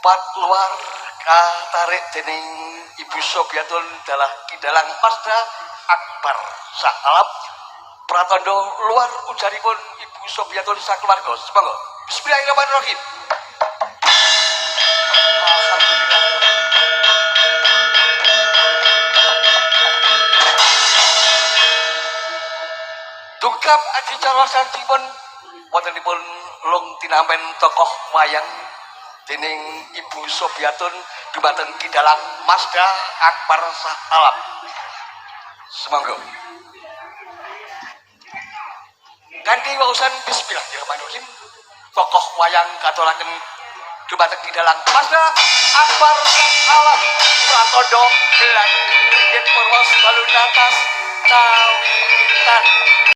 Empat luar katarik dening Ibu Sobiatun dalah kidalang Masda Akbar Sahalap Pratondo luar ujaripun Ibu Sobiatun sakeluarga. Semoga. Bismillahirrahmanirrahim. Alhamdulillah. Dungkap adicara santipun wontenipun lung tinamen tokoh wayang dening Ibu Sobiatun dumateng kidalang Masda Akbar Sah Alam. Semangga. Kanthi wausan bismillahirrahmanirrahim tokoh wayang katolaken dumateng kidalang Masda Akbar Sah Alam Pratondo Belan Ringgit Purwas Balun Atas